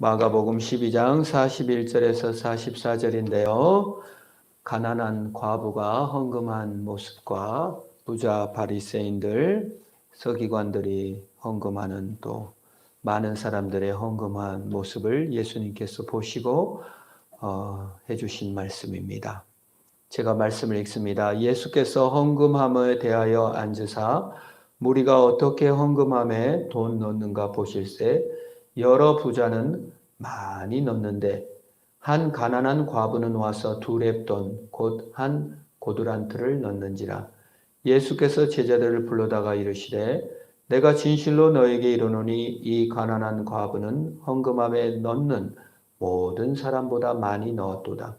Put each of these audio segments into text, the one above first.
마가복음 12장 41절에서 44절인데요. 가난한 과부가 헌금한 모습과 부자 바리새인들, 서기관들이 헌금하는 또 많은 사람들의 헌금한 모습을 예수님께서 보시고 어, 해주신 말씀입니다. 제가 말씀을 읽습니다. 예수께서 헌금함에 대하여 앉으사 무리가 어떻게 헌금함에 돈 넣는가 보실세 여러 부자는 많이 넣는데 한 가난한 과부는 와서 두 랩돈 곧 한 고두란트를 넣는지라 예수께서 제자들을 불러다가 이르시되 내가 진실로 너에게 이르노니 이 가난한 과부는 헌금함에 넣는 모든 사람보다 많이 넣었도다.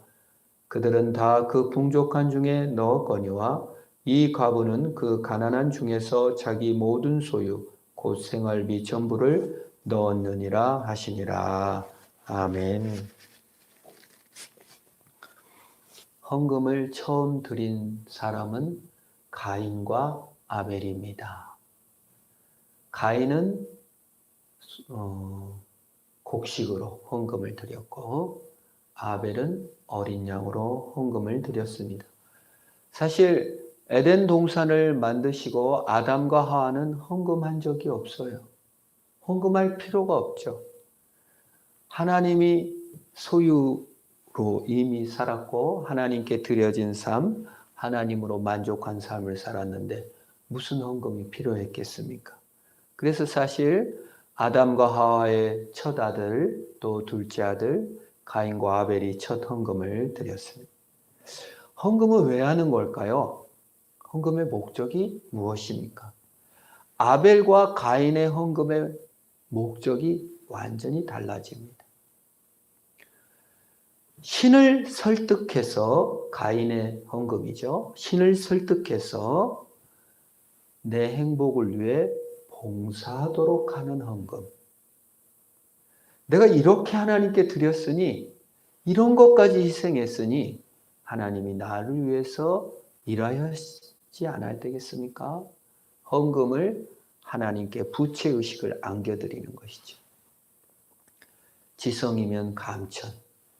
그들은 다 그 풍족한 중에 넣었거니와 이 과부는 그 가난한 중에서 자기 모든 소유 곧 생활비 전부를 넣었느니라 하시니라. 아멘. 헌금을 처음 드린 사람은 가인과 아벨입니다. 가인은 어, 곡식으로 헌금을 드렸고 아벨은 어린 양으로 헌금을 드렸습니다. 사실 에덴 동산을 만드시고 아담과 하와는 헌금한 적이 없어요. 헌금할 필요가 없죠. 하나님이 소유로 이미 살았고 하나님께 드려진 삶, 하나님으로 만족한 삶을 살았는데 무슨 헌금이 필요했겠습니까? 그래서 사실 아담과 하와의 첫 아들 또 둘째 아들 가인과 아벨이 첫 헌금을 드렸습니다. 헌금은 왜 하는 걸까요? 헌금의 목적이 무엇입니까? 아벨과 가인의 헌금의 목적이 완전히 달라집니다. 신을 설득해서 가인의 헌금이죠. 신을 설득해서 내 행복을 위해 봉사하도록 하는 헌금. 내가 이렇게 하나님께 드렸으니 이런 것까지 희생했으니 하나님이 나를 위해서 일하였지 않아야 되겠습니까? 헌금을 하나님께 부채 의식을 안겨드리는 것이죠. 지성이면 감천,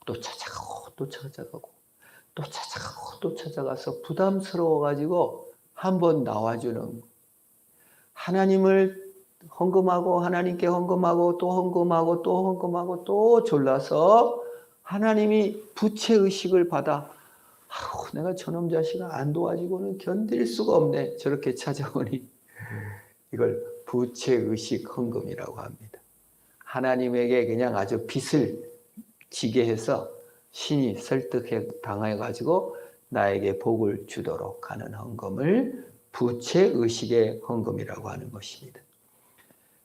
또 찾아가고 또 찾아가고 또 찾아가고 또 찾아가서 부담스러워 가지고 한 번 나와주는 하나님을 헌금하고 하나님께 헌금하고 또 헌금하고 또 헌금하고 또 졸라서 하나님이 부채 의식을 받아 아우 내가 저놈 자식을 안 도와주고는 견딜 수가 없네. 저렇게 찾아오니 이걸 부채 의식 헌금이라고 합니다. 하나님에게 그냥 아주 빚을 지게 해서 신이 설득해 당해 가지고 나에게 복을 주도록 하는 헌금을 부채 의식의 헌금이라고 하는 것입니다.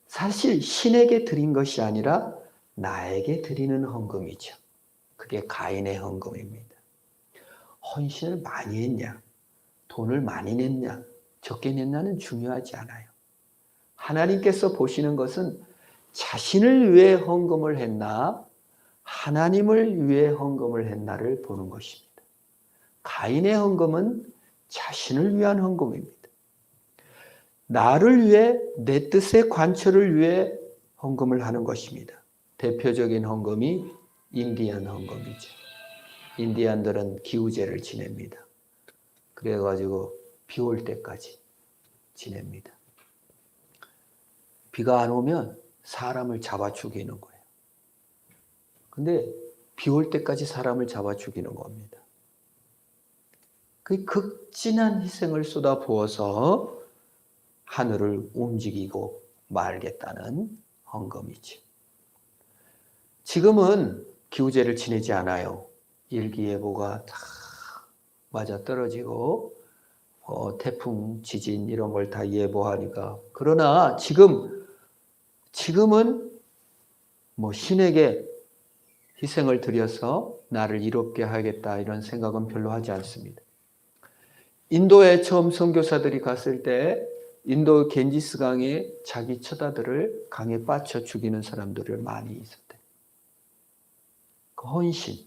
사실 신에게 드린 것이 아니라 나에게 드리는 헌금이죠. 그게 가인의 헌금입니다. 헌신을 많이 했냐, 돈을 많이 냈냐, 적게 냈냐는 중요하지 않아요. 하나님께서 보시는 것은 자신을 위해 헌금을 했나, 하나님을 위해 헌금을 했나를 보는 것입니다. 가인의 헌금은 자신을 위한 헌금입니다. 나를 위해 내 뜻의 관철을 위해 헌금을 하는 것입니다. 대표적인 헌금이 인디안 헌금이죠. 인디안들은 기우제를 지냅니다. 그래가지고 비 올 때까지 지냅니다. 비가 안 오면 사람을 잡아 죽이는 거예요. 근데 비 올 때까지 사람을 잡아 죽이는 겁니다. 그 극진한 희생을 쏟아 부어서 하늘을 움직이고 말겠다는 헌금이지. 지금은 기후제를 지내지 않아요. 일기예보가 다 맞아 떨어지고 어, 태풍, 지진 이런 걸 다 예보하니까 그러나 지금 지금은 뭐 신에게 희생을 드려서 나를 이롭게 하겠다 이런 생각은 별로 하지 않습니다. 인도에 처음 선교사들이 갔을 때 인도 겐지스 강에 자기 처다들을 강에 빠쳐 죽이는 사람들을 많이 있었대. 그 헌신.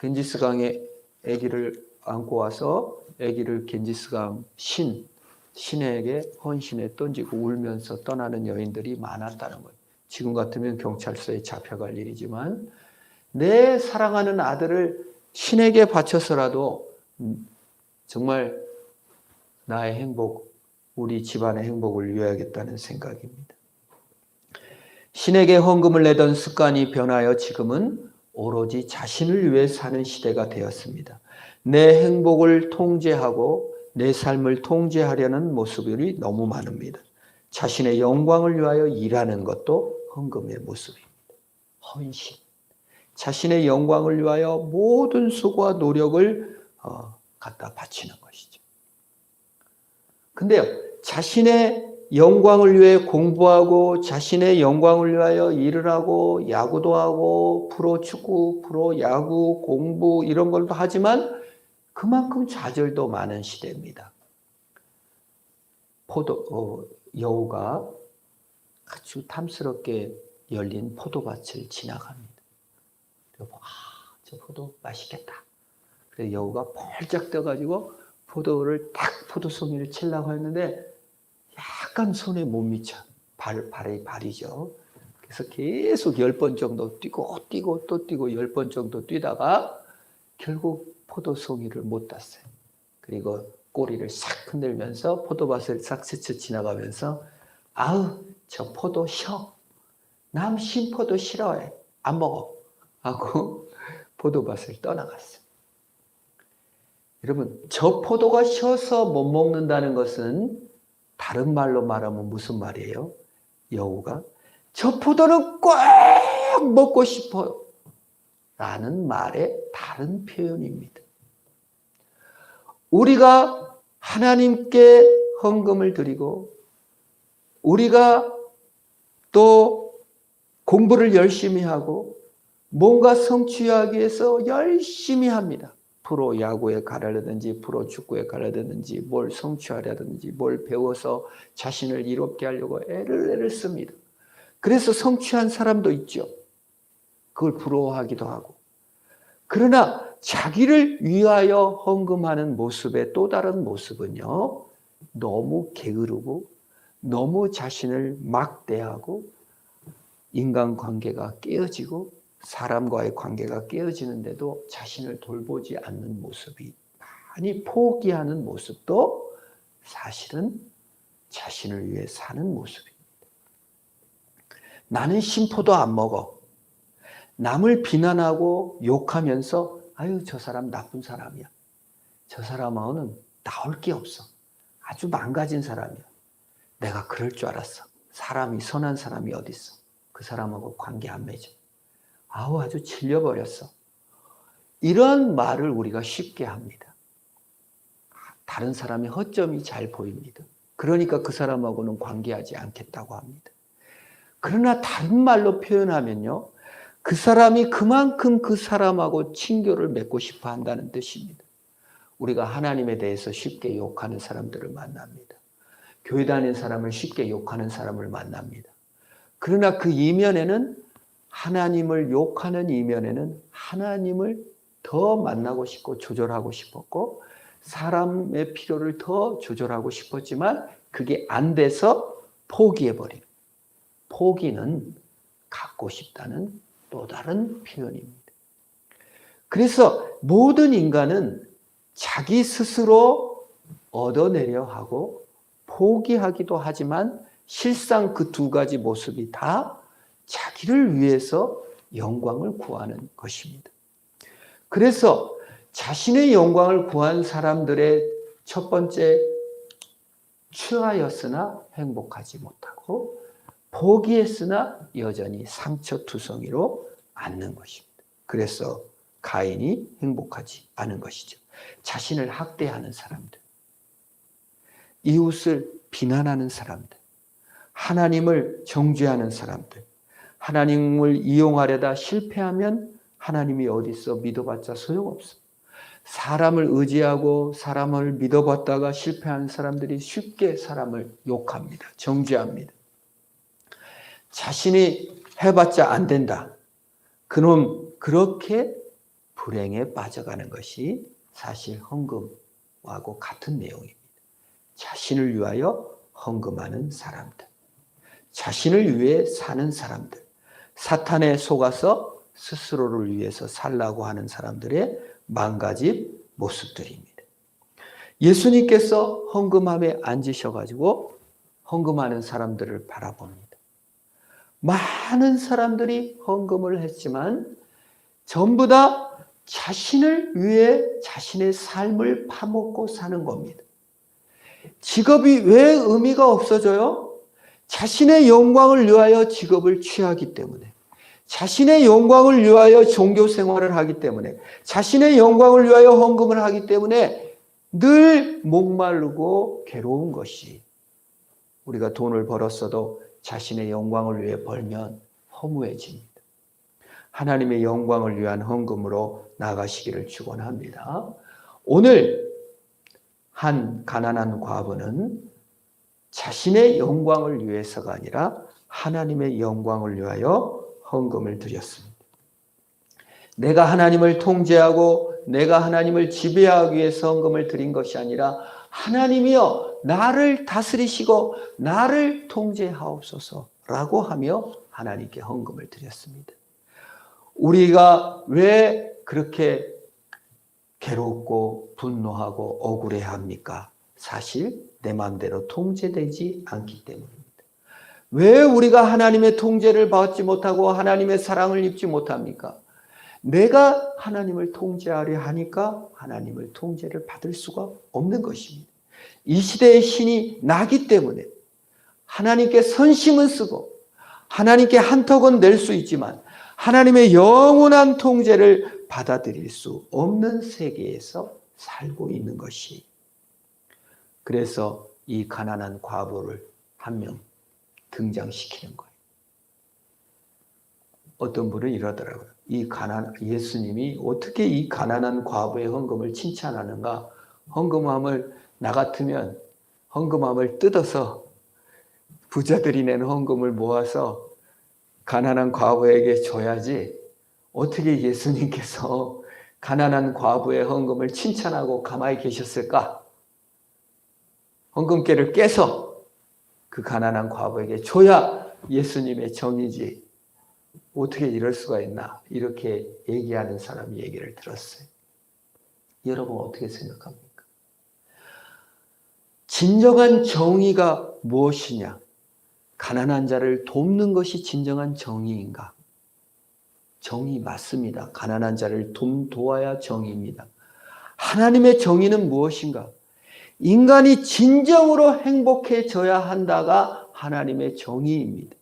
겐지스 강에 아기를 안고 와서 아기를 겐지스 강 신, 신에게 헌신에 던지고 울면서 떠나는 여인들이 많았다는 거예요. 지금 같으면 경찰서에 잡혀갈 일이지만 내 사랑하는 아들을 신에게 바쳐서라도 음, 정말 나의 행복, 우리 집안의 행복을 위하겠다는 생각입니다. 신에게 헌금을 내던 습관이 변하여 지금은 오로지 자신을 위해 사는 시대가 되었습니다. 내 행복을 통제하고 내 삶을 통제하려는 모습이 너무 많습니다. 자신의 영광을 위하여 일하는 것도 헌금의 모습입니다. 헌신. 자신의 영광을 위하여 모든 수고와 노력을 어, 갖다 바치는 것이죠. 근데요, 자신의 영광을 위해 공부하고 자신의 영광을 위하여 일을 하고 야구도 하고 프로 축구, 프로 야구, 공부 이런 걸도 하지만 그만큼 좌절도 많은 시대입니다. 포도 어, 여우가 아주 탐스럽게 열린 포도밭을 지나갑니다. 그리고 아, 저 포도 맛있겠다. 그래서 여우가 펄쩍 떠가지고 포도를 딱 포도송이를 치려고 했는데 약간 손에 못 미쳐. 발, 발이 발이죠. 그래서 계속 열 번 정도 뛰고 뛰고 또 뛰고 열 번 정도 뛰다가 결국 포도 송이를 못 땄어요. 그리고 꼬리를 싹 흔들면서 포도밭을 싹 스쳐 지나가면서 아우 저 포도 쉬어. 남 신포도 싫어해. 안 먹어. 하고 포도밭을 떠나갔어요. 여러분 저 포도가 쉬어서 못 먹는다는 것은 다른 말로 말하면 무슨 말이에요? 여우가 저 포도는 꼭 먹고 싶어요. 라는 말의 다른 표현입니다. 우리가 하나님께 헌금을 드리고 우리가 또 공부를 열심히 하고 뭔가 성취하기 위해서 열심히 합니다. 프로 야구에 가려든지 프로 축구에 가려든지 뭘 성취하려든지 뭘 배워서 자신을 이롭게 하려고 애를 애를 씁니다. 그래서 성취한 사람도 있죠. 그걸 부러워하기도 하고. 그러나 자기를 위하여 헌금하는 모습의 또 다른 모습은요. 너무 게으르고 너무 자신을 막대하고 인간관계가 깨어지고 사람과의 관계가 깨어지는데도 자신을 돌보지 않는 모습이 많이 포기하는 모습도 사실은 자신을 위해 사는 모습입니다. 나는 심포도 안 먹어. 남을 비난하고 욕하면서 아유 저 사람 나쁜 사람이야. 저 사람하고는 나올 게 없어. 아주 망가진 사람이야. 내가 그럴 줄 알았어. 사람이 선한 사람이 어디 있어? 그 사람하고 관계 안 맺어. 아우 아주 질려 버렸어. 이런 말을 우리가 쉽게 합니다. 다른 사람의 허점이 잘 보입니다. 그러니까 그 사람하고는 관계하지 않겠다고 합니다. 그러나 다른 말로 표현하면요. 그 사람이 그만큼 그 사람하고 친교를 맺고 싶어 한다는 뜻입니다. 우리가 하나님에 대해서 쉽게 욕하는 사람들을 만납니다. 교회 다니는 사람을 쉽게 욕하는 사람을 만납니다. 그러나 그 이면에는 하나님을 욕하는 이면에는 하나님을 더 만나고 싶고 조절하고 싶었고 사람의 필요를 더 조절하고 싶었지만 그게 안 돼서 포기해버린 포기는 갖고 싶다는 또 다른 표현입니다. 그래서 모든 인간은 자기 스스로 얻어내려 하고 포기하기도 하지만 실상 그 두 가지 모습이 다 자기를 위해서 영광을 구하는 것입니다. 그래서 자신의 영광을 구한 사람들의 첫 번째 취하였으나 행복하지 못하고 포기했으나 여전히 상처투성이로 앉는 것입니다. 그래서 가인이 행복하지 않은 것이죠. 자신을 학대하는 사람들, 이웃을 비난하는 사람들, 하나님을 정죄하는 사람들, 하나님을 이용하려다 실패하면 하나님이 어디 있어 믿어봤자 소용없어. 사람을 의지하고 사람을 믿어봤다가 실패한 사람들이 쉽게 사람을 욕합니다. 정죄합니다. 자신이 해봤자 안 된다. 그놈 그렇게 불행에 빠져가는 것이 사실 헌금하고 같은 내용입니다. 자신을 위하여 헌금하는 사람들. 자신을 위해 사는 사람들, 사탄에 속아서 스스로를 위해서 살라고 하는 사람들의 망가진 모습들입니다. 예수님께서 헌금함에 앉으셔가지고 헌금하는 사람들을 바라봅니다. 많은 사람들이 헌금을 했지만 전부 다 자신을 위해 자신의 삶을 파먹고 사는 겁니다. 직업이 왜 의미가 없어져요? 자신의 영광을 위하여 직업을 취하기 때문에, 자신의 영광을 위하여 종교 생활을 하기 때문에, 자신의 영광을 위하여 헌금을 하기 때문에 늘 목마르고 괴로운 것이 우리가 돈을 벌었어도 자신의 영광을 위해 벌면 허무해집니다. 하나님의 영광을 위한 헌금으로 나가시기를 축원합니다. 오늘 한 가난한 과부는 자신의 영광을 위해서가 아니라 하나님의 영광을 위하여 헌금을 드렸습니다. 내가 하나님을 통제하고 내가 하나님을 지배하기 위해서 헌금을 드린 것이 아니라 하나님이여 나를 다스리시고 나를 통제하옵소서라고 하며 하나님께 헌금을 드렸습니다. 우리가 왜 그렇게 괴롭고 분노하고 억울해 합니까? 사실 내 마음대로 통제되지 않기 때문입니다. 왜 우리가 하나님의 통제를 받지 못하고 하나님의 사랑을 입지 못합니까? 내가 하나님을 통제하려 하니까 하나님을 통제를 받을 수가 없는 것입니다. 이 시대의 신이 나기 때문에 하나님께 선심은 쓰고 하나님께 한턱은 낼 수 있지만 하나님의 영원한 통제를 받아들일 수 없는 세계에서 살고 있는 것이 그래서 이 가난한 과부를 한 명 등장시키는 거예요. 어떤 분은 이러더라고요. 이 가난 예수님이 어떻게 이 가난한 과부의 헌금을 칭찬하는가? 헌금함을 나 같으면 헌금함을 뜯어서 부자들이 낸 헌금을 모아서 가난한 과부에게 줘야지 어떻게 예수님께서 가난한 과부의 헌금을 칭찬하고 가만히 계셨을까? 헌금깨를 깨서 그 가난한 과부에게 줘야 예수님의 정이지. 어떻게 이럴 수가 있나? 이렇게 얘기하는 사람 얘기를 들었어요. 여러분 어떻게 생각합니까? 진정한 정의가 무엇이냐? 가난한 자를 돕는 것이 진정한 정의인가? 정의 맞습니다. 가난한 자를 돈 도와야 정의입니다. 하나님의 정의는 무엇인가? 인간이 진정으로 행복해져야 한다가 하나님의 정의입니다.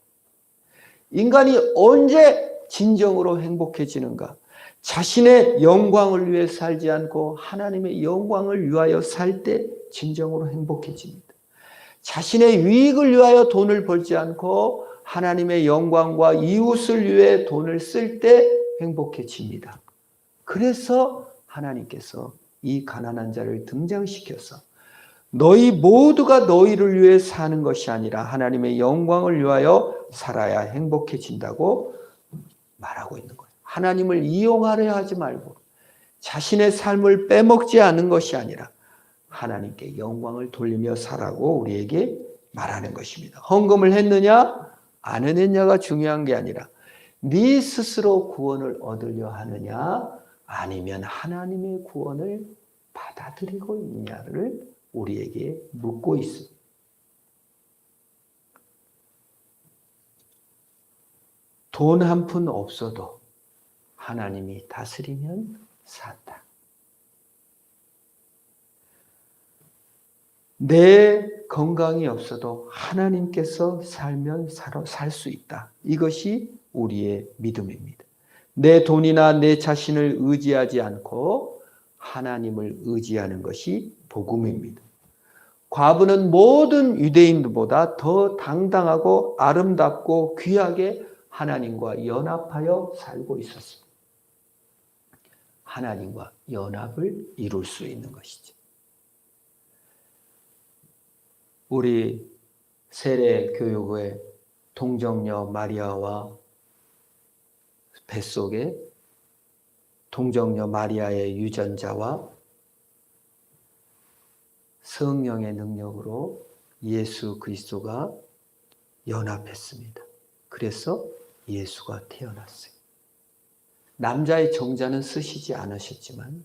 인간이 언제 진정으로 행복해지는가? 자신의 영광을 위해 살지 않고 하나님의 영광을 위하여 살 때 진정으로 행복해집니다. 자신의 유익을 위하여 돈을 벌지 않고 하나님의 영광과 이웃을 위해 돈을 쓸 때 행복해집니다. 그래서 하나님께서 이 가난한 자를 등장시켜서 너희 모두가 너희를 위해 사는 것이 아니라 하나님의 영광을 위하여 살아야 행복해진다고 말하고 있는 거예요. 하나님을 이용하려 하지 말고 자신의 삶을 빼먹지 않은 것이 아니라 하나님께 영광을 돌리며 살라고 우리에게 말하는 것입니다. 헌금을 했느냐 안 했느냐가 중요한 게 아니라 네 스스로 구원을 얻으려 하느냐 아니면 하나님의 구원을 받아들이고 있느냐를 우리에게 묻고 있습니다. 돈 한 푼 없어도 하나님이 다스리면 산다. 내 건강이 없어도 하나님께서 살면 살 수 있다. 이것이 우리의 믿음입니다. 내 돈이나 내 자신을 의지하지 않고 하나님을 의지하는 것이 복음입니다. 과부는 모든 유대인들보다 더 당당하고 아름답고 귀하게 하나님과 연합하여 살고 있었습니다. 하나님과 연합을 이룰 수 있는 것이죠. 우리 세례 교육의 동정녀 마리아와 뱃속에 동정녀 마리아의 유전자와 성령의 능력으로 예수 그리스도가 연합했습니다. 그래서 예수가 태어났어요. 남자의 정자는 쓰시지 않으셨지만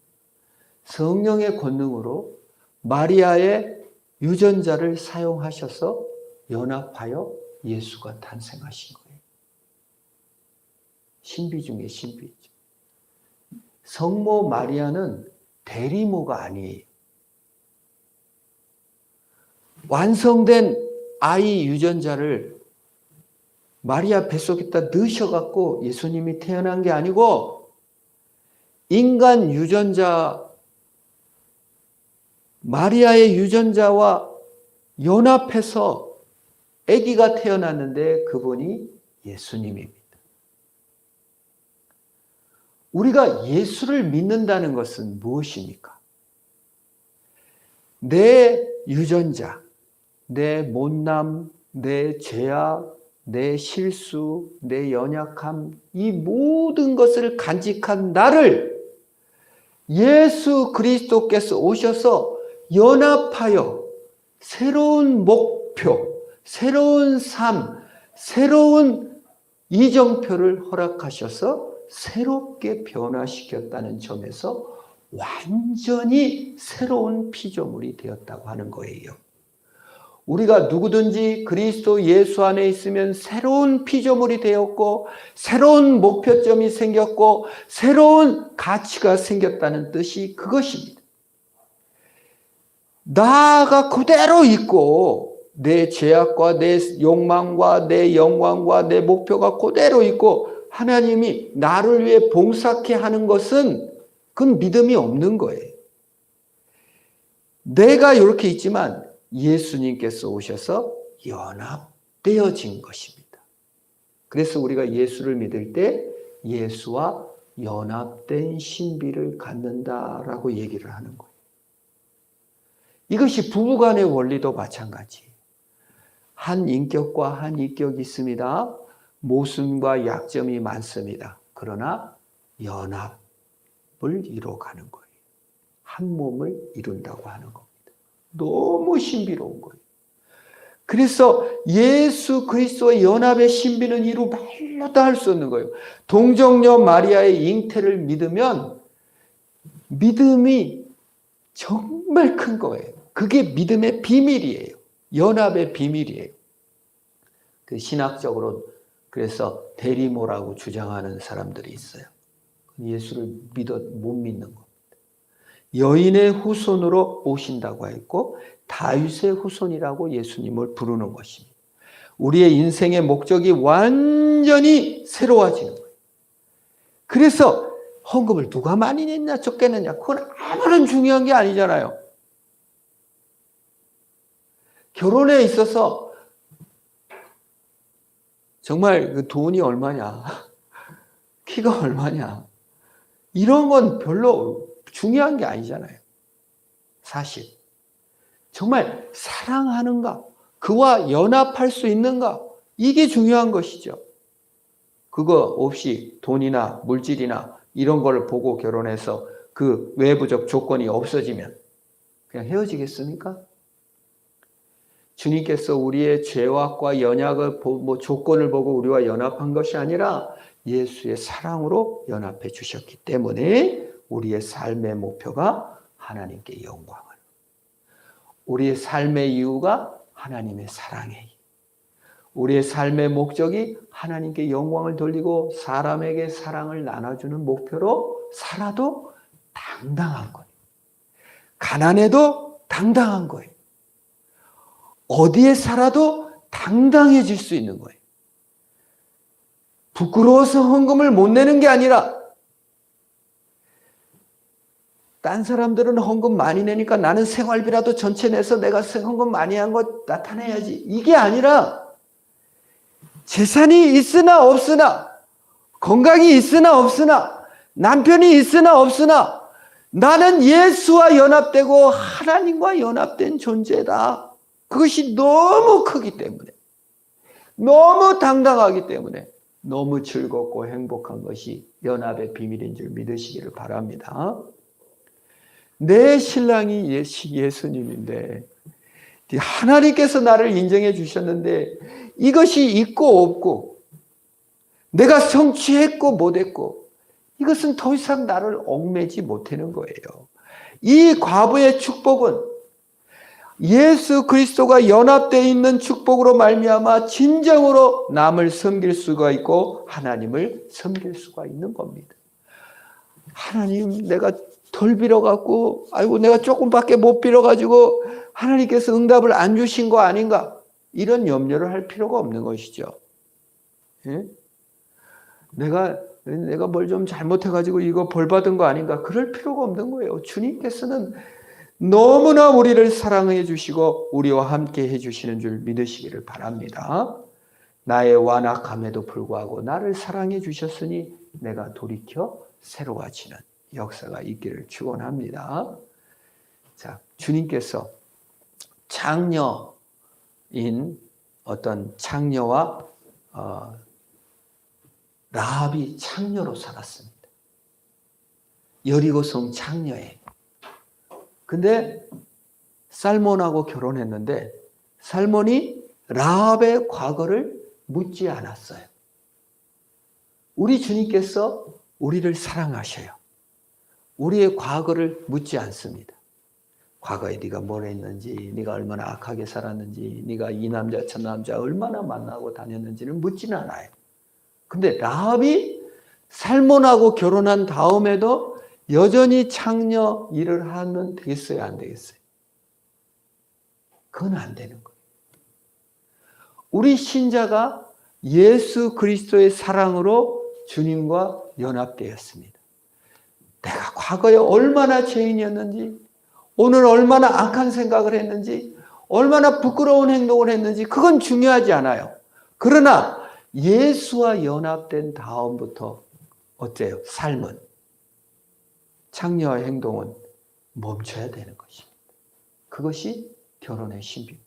성령의 권능으로 마리아의 유전자를 사용하셔서 연합하여 예수가 탄생하신 거예요. 신비 중에 신비죠. 성모 마리아는 대리모가 아니에요. 완성된 아이 유전자를 마리아 뱃속에다 넣으셔갖고 예수님이 태어난 게 아니고 인간 유전자 마리아의 유전자와 연합해서 아기가 태어났는데 그분이 예수님입니다. 우리가 예수를 믿는다는 것은 무엇입니까? 내 유전자, 내 못남, 내 죄악, 내 실수, 내 연약함, 이 모든 것을 간직한 나를 예수 그리스도께서 오셔서 연합하여 새로운 목표, 새로운 삶, 새로운 이정표를 허락하셔서 새롭게 변화시켰다는 점에서 완전히 새로운 피조물이 되었다고 하는 거예요. 우리가 누구든지 그리스도 예수 안에 있으면 새로운 피조물이 되었고, 새로운 목표점이 생겼고, 새로운 가치가 생겼다는 뜻이 그것입니다. 나가 그대로 있고, 내 죄악과 내 욕망과 내 영광과 내 목표가 그대로 있고, 하나님이 나를 위해 봉사케 하는 것은 그건 믿음이 없는 거예요. 내가 이렇게 있지만 예수님께서 오셔서 연합되어진 것입니다. 그래서 우리가 예수를 믿을 때 예수와 연합된 신비를 갖는다라고 얘기를 하는 거예요. 이것이 부부간의 원리도 마찬가지예요. 한 인격과 한 인격이 있습니다. 모순과 약점이 많습니다. 그러나 연합을 이뤄가는 거예요. 한 몸을 이룬다고 하는 겁니다. 너무 신비로운 거예요. 그래서 예수 그리스도의 연합의 신비는 이루 말로 다 할 수 없는 거예요. 동정녀 마리아의 잉태를 믿으면 믿음이 정말 큰 거예요. 그게 믿음의 비밀이에요. 연합의 비밀이에요. 그 신학적으로 그래서 대리모라고 주장하는 사람들이 있어요. 예수를 믿어 못 믿는 겁니다. 여인의 후손으로 오신다고 했고 다윗의 후손이라고 예수님을 부르는 것입니다. 우리의 인생의 목적이 완전히 새로워지는 거예요. 그래서 헌금을 누가 많이 냈냐 적게 냈냐 그건 아무런 중요한 게 아니잖아요. 결혼에 있어서 정말 그 돈이 얼마냐, 키가 얼마냐, 이런 건 별로 중요한 게 아니잖아요. 사실. 정말 사랑하는가, 그와 연합할 수 있는가, 이게 중요한 것이죠. 그거 없이 돈이나 물질이나 이런 걸 보고 결혼해서 그 외부적 조건이 없어지면 그냥 헤어지겠습니까? 주님께서 우리의 죄악과 연약을 뭐 조건을 보고 우리와 연합한 것이 아니라 예수의 사랑으로 연합해 주셨기 때문에 우리의 삶의 목표가 하나님께 영광을. 우리의 삶의 이유가 하나님의 사랑에. 우리의 삶의 목적이 하나님께 영광을 돌리고 사람에게 사랑을 나눠주는 목표로 살아도 당당한 거예요. 가난해도 당당한 거예요. 어디에 살아도 당당해질 수 있는 거예요. 부끄러워서 헌금을 못 내는 게 아니라 딴 사람들은 헌금 많이 내니까 나는 생활비라도 전체 내서 내가 헌금 많이 한거 나타내야지. 이게 아니라 재산이 있으나 없으나 건강이 있으나 없으나 남편이 있으나 없으나 나는 예수와 연합되고 하나님과 연합된 존재다. 그것이 너무 크기 때문에 너무 당당하기 때문에 너무 즐겁고 행복한 것이 연합의 비밀인 줄 믿으시기를 바랍니다. 내 신랑이 예수님인데 하나님께서 나를 인정해 주셨는데 이것이 있고 없고 내가 성취했고 못했고 이것은 더 이상 나를 얽매지 못하는 거예요. 이 과부의 축복은 예수 그리스도가 연합되어 있는 축복으로 말미암아 진정으로 남을 섬길 수가 있고 하나님을 섬길 수가 있는 겁니다. 하나님 내가 덜 빌어갖고 아이고 내가 조금밖에 못 빌어가지고 하나님께서 응답을 안 주신 거 아닌가 이런 염려를 할 필요가 없는 것이죠. 예? 내가 내가 뭘 좀 잘못해가지고 이거 벌 받은 거 아닌가 그럴 필요가 없는 거예요. 주님께서는 너무나 우리를 사랑해 주시고 우리와 함께 해 주시는 줄 믿으시기를 바랍니다. 나의 완악함에도 불구하고 나를 사랑해 주셨으니 내가 돌이켜 새로워지는 역사가 있기를 축원합니다. 자, 주님께서 장녀인 어떤 창녀와 어, 라합이 창녀로 살았습니다. 여리고성 창녀에. 근데 살몬하고 결혼했는데 살몬이 라합의 과거를 묻지 않았어요. 우리 주님께서 우리를 사랑하셔요. 우리의 과거를 묻지 않습니다. 과거에 네가 뭘 했는지, 네가 얼마나 악하게 살았는지, 네가 이 남자 저 남자 얼마나 만나고 다녔는지를 묻지는 않아요. 근데 라합이 살몬하고 결혼한 다음에도 여전히 창녀 일을 하면 되겠어요, 안 되겠어요? 그건 안 되는 거예요. 우리 신자가 예수 그리스도의 사랑으로 주님과 연합되었습니다. 내가 과거에 얼마나 죄인이었는지, 오늘 얼마나 악한 생각을 했는지, 얼마나 부끄러운 행동을 했는지, 그건 중요하지 않아요. 그러나 예수와 연합된 다음부터 어때요? 삶은, 창녀의 행동은 멈춰야 되는 것입니다. 그것이 결혼의 신비입니다.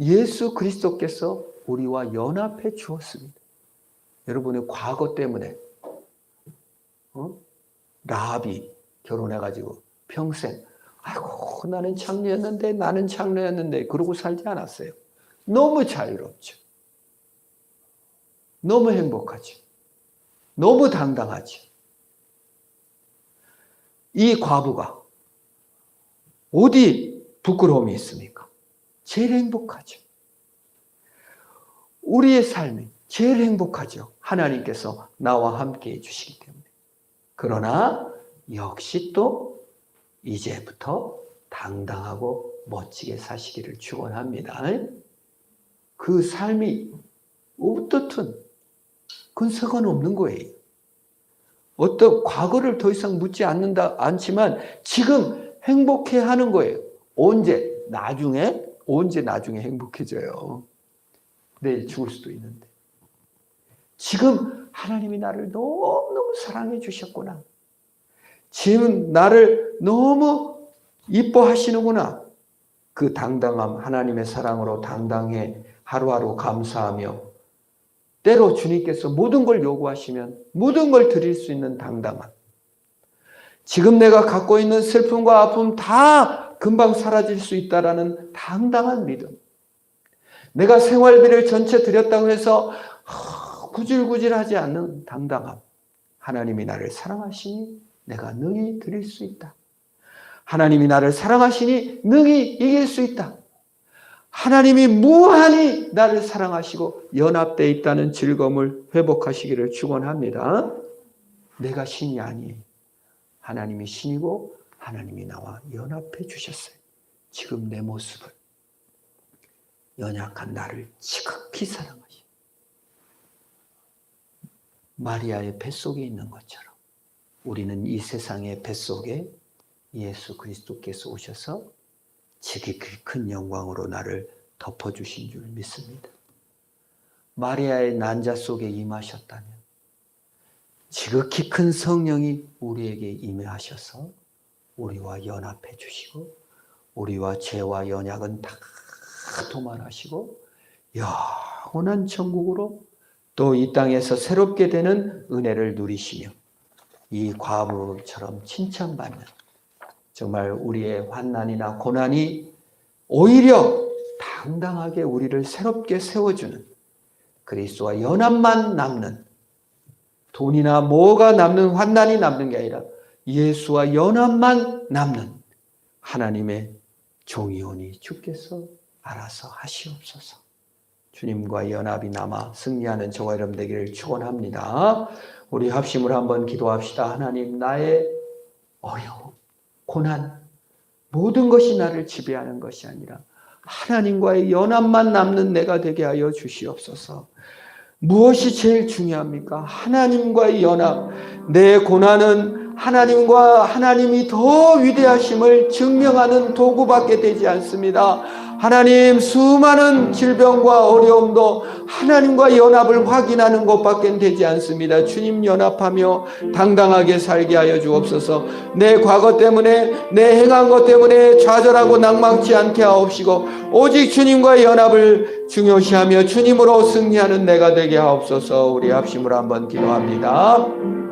예수 그리스도께서 우리와 연합해 주었습니다. 여러분의 과거 때문에 어? 라합이 결혼해가지고 평생 아이고 나는 창녀였는데 나는 창녀였는데 그러고 살지 않았어요. 너무 자유롭죠. 너무 행복하죠. 너무 당당하죠. 이 과부가 어디 부끄러움이 있습니까? 제일 행복하죠. 우리의 삶이 제일 행복하죠. 하나님께서 나와 함께 해주시기 때문에. 그러나 역시 또 이제부터 당당하고 멋지게 사시기를 축원합니다. 그 삶이 어떻든 그건 상관없는 거예요. 어떤 과거를 더 이상 묻지 않는다 않지만 지금 행복해 하는 거예요. 언제 나중에 언제 나중에 행복해져요. 내일 죽을 수도 있는데. 지금 하나님이 나를 너무너무 사랑해 주셨구나. 지금 나를 너무 이뻐하시는구나. 그 당당함, 하나님의 사랑으로 당당해 하루하루 감사하며 때로 주님께서 모든 걸 요구하시면 모든 걸 드릴 수 있는 당당함. 지금 내가 갖고 있는 슬픔과 아픔 다 금방 사라질 수 있다라는 당당한 믿음. 내가 생활비를 전체 드렸다고 해서 구질구질하지 않는 당당함. 하나님이 나를 사랑하시니 내가 능히 드릴 수 있다. 하나님이 나를 사랑하시니 능히 이길 수 있다. 하나님이 무한히 나를 사랑하시고 연합되어 있다는 즐거움을 회복하시기를 축원합니다. 내가 신이 아니에요. 하나님이 신이고 하나님이 나와 연합해 주셨어요. 지금 내 모습을 연약한 나를 지극히 사랑하시. 마리아의 뱃속에 있는 것처럼 우리는 이 세상의 뱃속에 예수 그리스도께서 오셔서 지극히 큰 영광으로 나를 덮어주신 줄 믿습니다. 마리아의 난자 속에 임하셨다면 지극히 큰 성령이 우리에게 임하셔서 우리와 연합해 주시고 우리와 죄와 연약은 다 도말하시고 영원한 천국으로 또 이 땅에서 새롭게 되는 은혜를 누리시며 이 과부처럼 칭찬받는 정말 우리의 환난이나 고난이 오히려 당당하게 우리를 새롭게 세워주는 그리스도와 연합만 남는 돈이나 뭐가 남는 환난이 남는 게 아니라 예수와 연합만 남는 하나님의 종이오니 주께서 알아서 하시옵소서. 주님과 연합이 남아 승리하는 저와 여러분 되기를 축원합니다. 우리 합심을 한번 기도합시다. 하나님 나의 어려움, 고난 모든 것이 나를 지배하는 것이 아니라 하나님과의 연합만 남는 내가 되게 하여 주시옵소서. 무엇이 제일 중요합니까? 하나님과의 연합. 내 고난은 하나님과 하나님이 더 위대하심을 증명하는 도구밖에 되지 않습니다. 하나님 수많은 질병과 어려움도 하나님과 연합을 확인하는 것밖에 되지 않습니다. 주님 연합하며 당당하게 살게 하여 주옵소서. 내 과거 때문에 내 행한 것 때문에 좌절하고 낭망치 않게 하옵시고 오직 주님과 연합을 중요시하며 주님으로 승리하는 내가 되게 하옵소서. 우리 합심을 한번 기도합니다.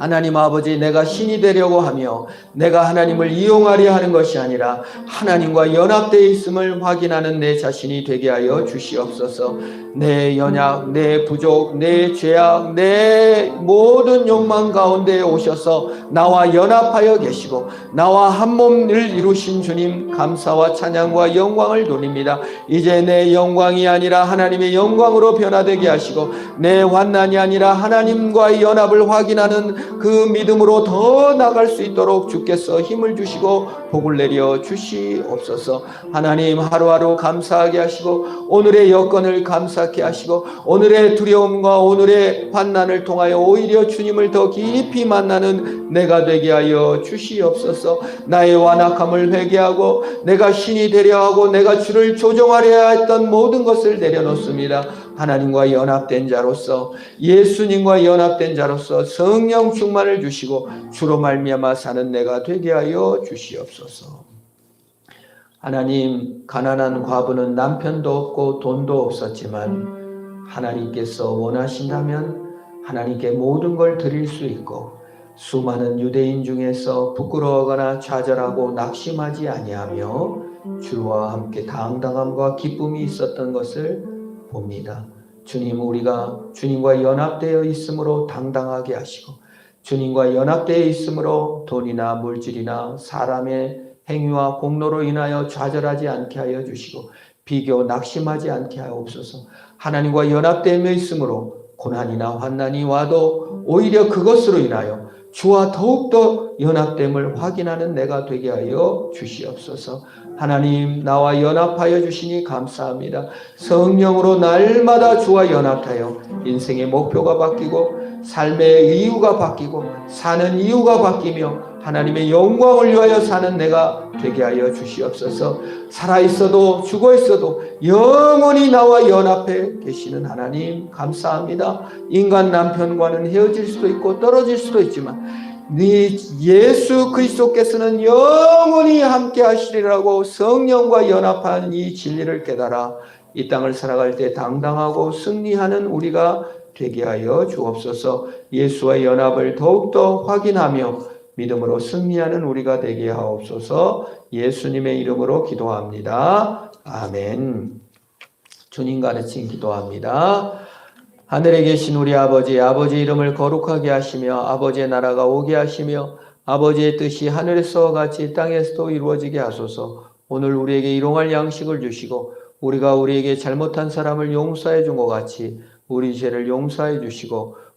하나님 아버지 내가 신이 되려고 하며 내가 하나님을 이용하려 하는 것이 아니라 하나님과 연합되어 있음을 확인하는 내 자신이 되게 하여 주시옵소서. 내 연약, 내 부족, 내 죄악, 내 모든 욕망 가운데 오셔서 나와 연합하여 계시고 나와 한 몸을 이루신 주님 감사와 찬양과 영광을 돌립니다. 이제 내 영광이 아니라 하나님의 영광으로 변화되게 하시고 내 환난이 아니라 하나님과의 연합을 확인하는 그 믿음으로 더 나갈 수 있도록 주께서 힘을 주시고 복을 내려 주시옵소서. 하나님 하루하루 감사하게 하시고 오늘의 여건을 감사 케 하시고 오늘의 두려움과 오늘의 환난을 통하여 오히려 주님을 더 깊이 만나는 내가 되게 하여 주시옵소서. 나의 완악함을 회개하고 내가 신이 되려 하고 내가 주를 조종하려 했던 모든 것을 내려놓습니다. 하나님과 연합된 자로서 예수님과 연합된 자로서 성령 충만을 주시고 주로 말미암아 사는 내가 되게 하여 주시옵소서. 하나님 가난한 과부는 남편도 없고 돈도 없었지만 하나님께서 원하신다면 하나님께 모든 걸 드릴 수 있고 수많은 유대인 중에서 부끄러워하거나 좌절하고 낙심하지 아니하며 주와 함께 당당함과 기쁨이 있었던 것을 봅니다. 주님 우리가 주님과 연합되어 있으므로 당당하게 하시고 주님과 연합되어 있으므로 돈이나 물질이나 사람의 행위와 공로로 인하여 좌절하지 않게 하여 주시고 비교 낙심하지 않게 하옵소서. 하나님과 연합되어 있으므로 고난이나 환난이 와도 오히려 그것으로 인하여 주와 더욱더 연합됨을 확인하는 내가 되게 하여 주시옵소서. 하나님 나와 연합하여 주시니 감사합니다. 성령으로 날마다 주와 연합하여 인생의 목표가 바뀌고 삶의 이유가 바뀌고 사는 이유가 바뀌며 하나님의 영광을 위하여 사는 내가 되게 하여 주시옵소서. 살아 있어도 죽어 있어도 영원히 나와 연합해 계시는 하나님 감사합니다. 인간 남편과는 헤어질 수도 있고 떨어질 수도 있지만 네 예수 그리스도께서는 영원히 함께 하시리라고 성령과 연합한 이 진리를 깨달아 이 땅을 살아갈 때 당당하고 승리하는 우리가 되게 하여 주옵소서. 예수와 연합을 더욱더 확인하며 믿음으로 승리하는 우리가 되게 하옵소서. 예수님의 이름으로 기도합니다. 아멘. 주님 가르친 기도합니다. 하늘에 계신 우리 아버지, 아버지 이름을 거룩하게 하시며 아버지의 나라가 오게 하시며 아버지의 뜻이 하늘에서 같이 땅에서도 이루어지게 하소서. 오늘 우리에게 일용할 양식을 주시고 우리가 우리에게 잘못한 사람을 용서해 준 것 같이 우리 죄를 용서해 주시고